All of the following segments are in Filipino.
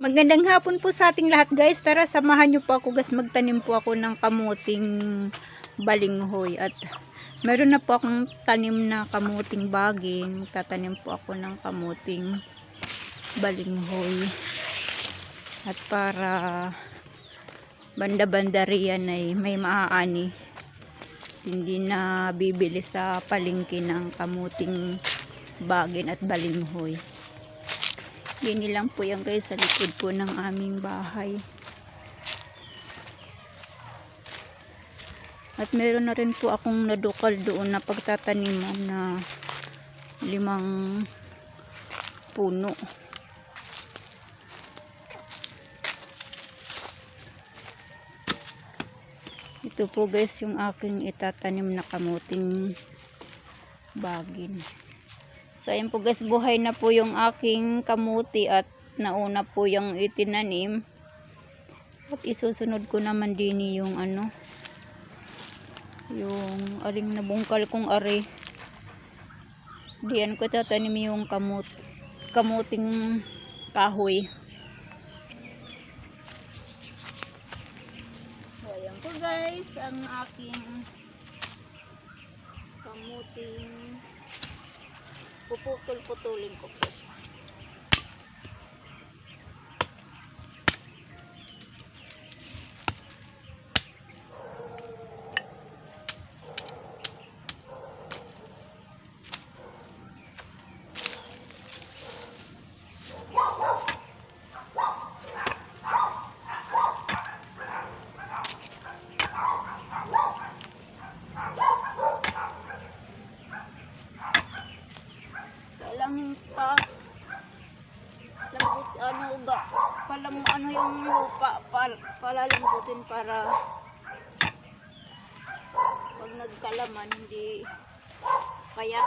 Magandang hapon po sa ating lahat guys. Tara samahan niyo po ako guys magtanim po ako ng kamuting balinghoy at meron na po akong tanim na kamuting bagin. Magtatanim po ako ng kamuting balinghoy. At para banda-banda riyan ay may maaani. Hindi na bibili sa palengke ng kamuting bagin at balinghoy. Yun lang po yan guys sa likod po ng aming bahay. At meron na rin po akong nadukal doon na pagtataniman na limang puno. Ito po guys yung aking itatanim na kamuting bagin. So, ayun po guys, buhay na po yung aking kamuti at nauna po yung itinanim. At isusunod ko naman din yung ano, yung aling nabungkal kong ari. Diyan ko tatanim yung kamut, kamuting kahoy. So, ayan po guys, ang aking kamuting puputol-putulin ko po. Kailangan pa lambot ano ba palam ano yung lupa pal, palalambutin para pag nagkalaman hindi kaya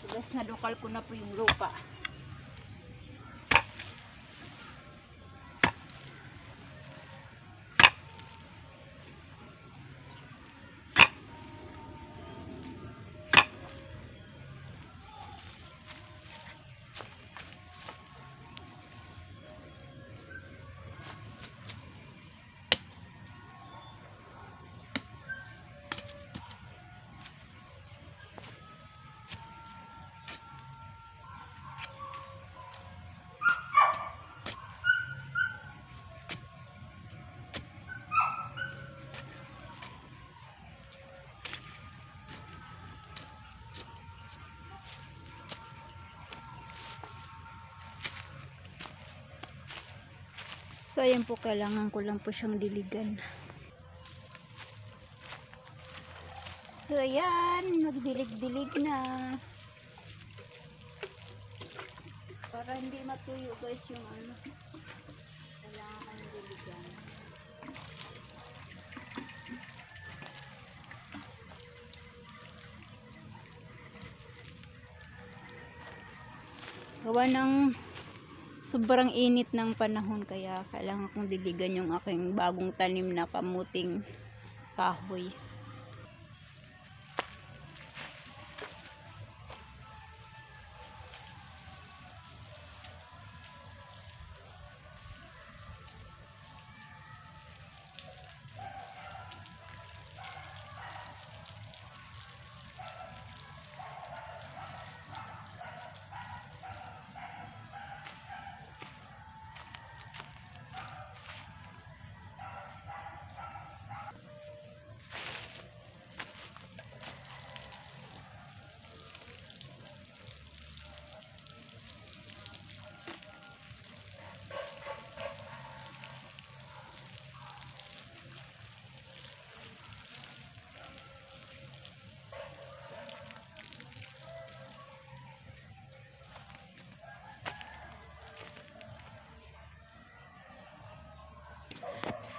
Po guys, nadukal ko na po yung lupa. So, ayan po, kailangan ko lang po siyang diligan. So, ayan, nagdilig-dilig na. Para hindi matuyo guys yung ano. Kailangan diligan. Gawa ng sobrang init ng panahon kaya kailangan kong diligan yung aking bagong tanim na kamuting kahoy.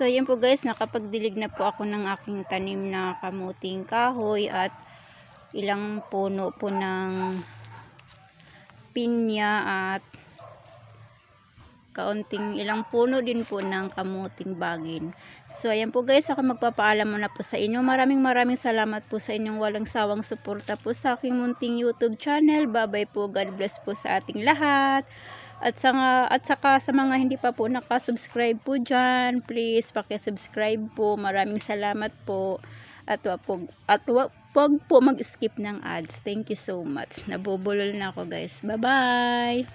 So, yun po guys, nakapagdilig na po ako ng aking tanim na kamuting kahoy at ilang puno po ng pinya at kaunting ilang puno din po ng kamuting bagin. So, ayan po guys, ako magpapaalam muna po sa inyo. Maraming maraming salamat po sa inyong walang sawang suporta po sa aking munting YouTube channel. Bye-bye po. God bless po sa ating lahat. At, sa, at saka sa mga hindi pa po nakasubscribe po dyan, please pakisubscribe po. Maraming salamat po. At wag po, at wag, wag po mag-skip ng ads. Thank you so much. Nabubulol na ako guys. Bye-bye!